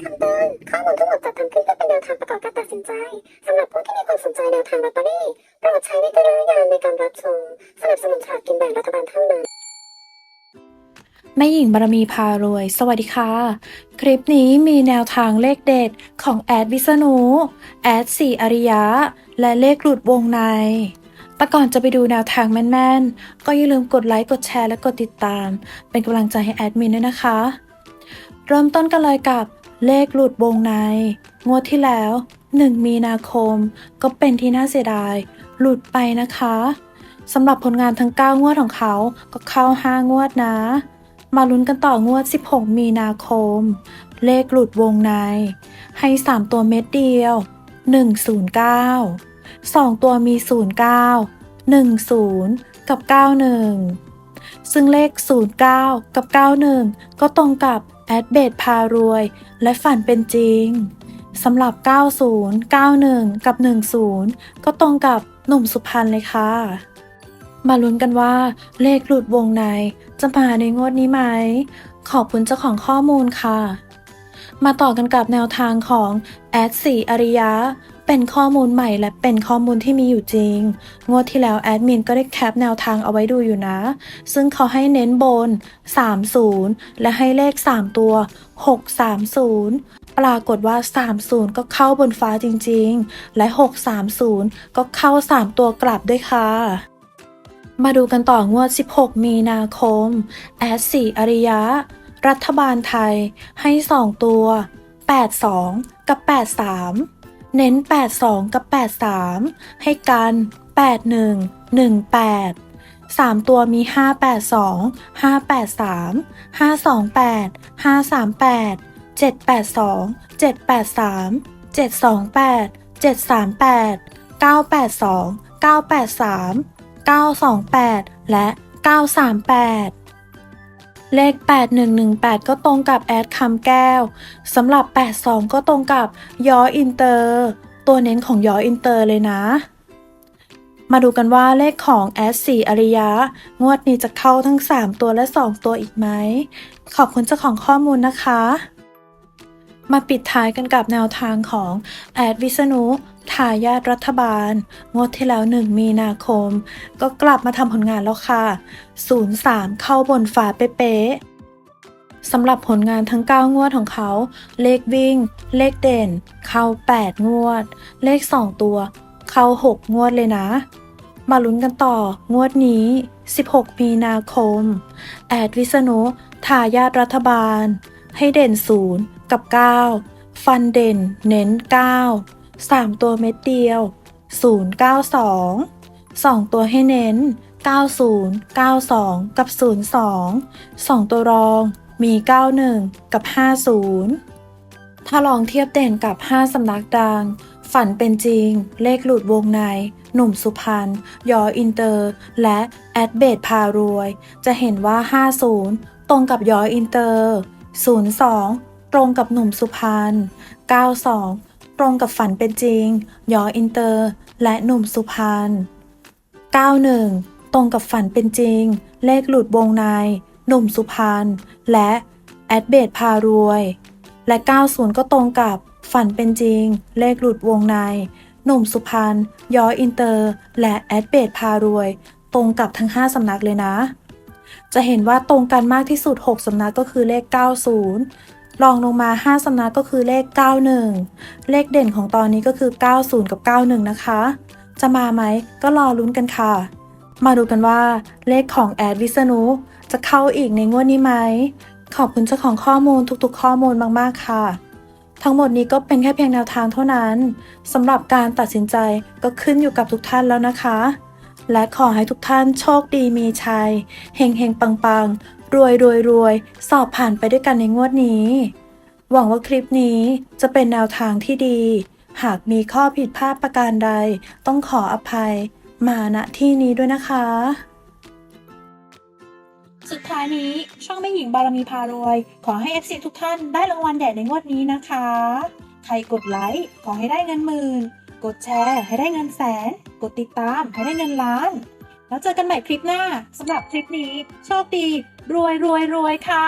คำเตือนข้อมูลทั้งหมดจัดทำขึ้นเพื่อเป็นแนวทางประกอบการตัดสินใจสำหรับผู้ที่มีความสนใจแนวทางลอตเตอรี่โปรดใช้วิจารณญาณในการรับชมสนับสนุนฉลากกินแบ่งรัฐบาลเท่านั้นแม่หญิงบารมีพารวย สวัสดีค่ะ คลิปนี้มีแนวทางเลขเด็ดของแอดวิษณุแอดสี่อริยะ และเลขหลุดวงในแต่ก่อนจะไปดูแนวทางแม่นๆ ก็อย่าลืมกดไลค์ กดแชร์ และกดติดตาม เป็นกำลังใจให้แอดมินด้วยนะคะ เริ่มต้นกันเลยกับ เลขหลุดวงใน งวดที่แล้ว 1 มีนาคม ก็เป็นที่น่าเสียดาย หลุดไปนะคะสำหรับผลงานทั้ง 9 งวดของเขา ก็เข้า 5 งวดนะ มาลุ้นกันต่องวด 16 มีนาคม เลขหลุดวงใน ให้ 3 ตัวเม็ดเดียว 109 2 ตัวมี 09 10 กับ 91 ซึ่งเลข 09 กับ 91 ก็ตรงกับแอดเบดพารวย และฝันเป็นจริงสำหรับ 90 91 กับ 10 ก็ตรงกับหนุ่มสุพรรณเลยค่ะ มาลุ้นกันว่า เลขหลุดวงในจะมาในงวดนี้ไหม ขอบคุณเจ้าของข้อมูลค่ะ มาต่อกันกับแนวทางของแอดสีอริยะ เป็นข้อมูลใหม่และเป็นข้อมูลที่มีอยู่จริง งวดที่แล้วแอดมินก็ได้แคปแนวทางเอาไว้ดูอยู่นะ ซึ่งเขาให้เน้นบน 30 และให้เลข 3 ตัว 630ปรากฏว่า 30 ก็เข้าบนฟ้าจริงๆ และ 630 ก็เข้า 3 ตัวกลับด้วยค่ะ มาดูกันต่องวด 16 มีนาคม แอดสีอริยะ รัฐบาลไทยให้ 2 ตัว 82 กับ 83 เน้น 82 กับ 83 ให้กัน 81 18 3 ตัวมี 582 583 528 538 782 783 728 738 982 983 928 และ 938 เลข8118 ก็ตรงกับแอดคำแก้ว สำหรับ 82 ก็ตรงกับยออินเตอร์ ตัวเน้นของยออินเตอร์เลยนะ มาดูกันว่าเลขของแอดสีอริยะ งวดนี้จะเข้าทั้ง 3 ตัวและ 2 ตัวอีกไหม ขอบคุณเจ้าของข้อมูลนะคะ มาปิดท้ายกันกับแนวทางของแอดวิษณุทายาทรัฐบาล งวดที่แล้ว1มีนาคม ก็กลับมาทำผลงานแล้วค่ะ 03 เข้าบนฝาเป๊ะสำหรับผลงานทั้ง 9 งวดของเขา เลขวิ่ง เลขเด่น เข้า 8 งวด เลข 2 ตัว เข้า 6 งวดเลยนะ มาลุ้นกันต่องวดนี้ 16 มีนาคม แอดวิษณุทายาทรัฐบาล ให้เด่น 0 กับ 9 ฟันเด่นเน้น 9 3 ตัวเม็ดเดียว 092 2 ตัวให้เน้น 90 92 กับ 02 2 ตัวรองมี 91 กับ 50 ถ้าลองเทียบเด่นกับ 5 สำนักดัง ฝันเป็นจริง เลขหลุดวงใน หนุ่มสุพรรณ ยออินเตอร์ และแอดเบดพารวย จะเห็นว่า 50 ตรงกับยออินเตอร์ 02 ตรงกับหนุ่มสุพรรณ 92 ตรงกับฝันเป็นจริง ยออินเตอร์ และหนุ่มสุพรรณ 91 ตรงกับฝันเป็นจริง เลขหลุดวงใน หนุ่มสุพรรณ และแอดเบดพารวย และ 90 ก็ตรงกับฝันเป็นจริง เลขหลุดวงใน หนุ่มสุพรรณ ยออินเตอร์ และแอดเบดพารวย ตรงกับทั้ง 5 สำนักเลยนะจะเห็นว่าตรงกันมากที่สุด 6 สำนักก็คือเลข 90 รองลงมา 5 สำนักก็คือเลข 91 เลขเด่นของตอนนี้ก็คือ 90 กับ 91 นะคะ จะมาไหมก็รอลุ้นกันค่ะ มาดูกันว่าเลขของแอดวิษณุจะเข้าอีกในงวดนี้ไหม ขอบคุณเจ้าของข้อมูลทุกๆ ข้อมูลมากๆค่ะ ทั้งหมดนี้ก็เป็นแค่เพียงแนวทางเท่านั้นสำหรับการตัดสินใจก็ขึ้นอยู่กับทุกท่านแล้วนะคะ และขอให้ทุกท่านโชคดีมีชัยเฮงเฮงปังปัง รวยรวยรวยสอบผ่านไปด้วยกันในงวดนี้ หวังว่าคลิปนี้จะเป็นแนวทางที่ดี หากมีข้อผิดพลาดประการใด ต้องขออภัย มาณที่นี้ด้วยนะคะ สุดท้ายนี้ช่องแม่หญิงบารมีพารวย ขอให้ FC ทุกท่านได้รางวัลใหญ่ในงวดนี้นะคะ ใครกดไลค์ขอให้ได้เงินหมื่น กดแชร์ให้ได้เงินแสน กดติดตามให้ได้เงินล้าน แล้วเจอกันใหม่คลิปหน้าสำหรับคลิปนี้ โชคดี รวยรวยรวยค่ะ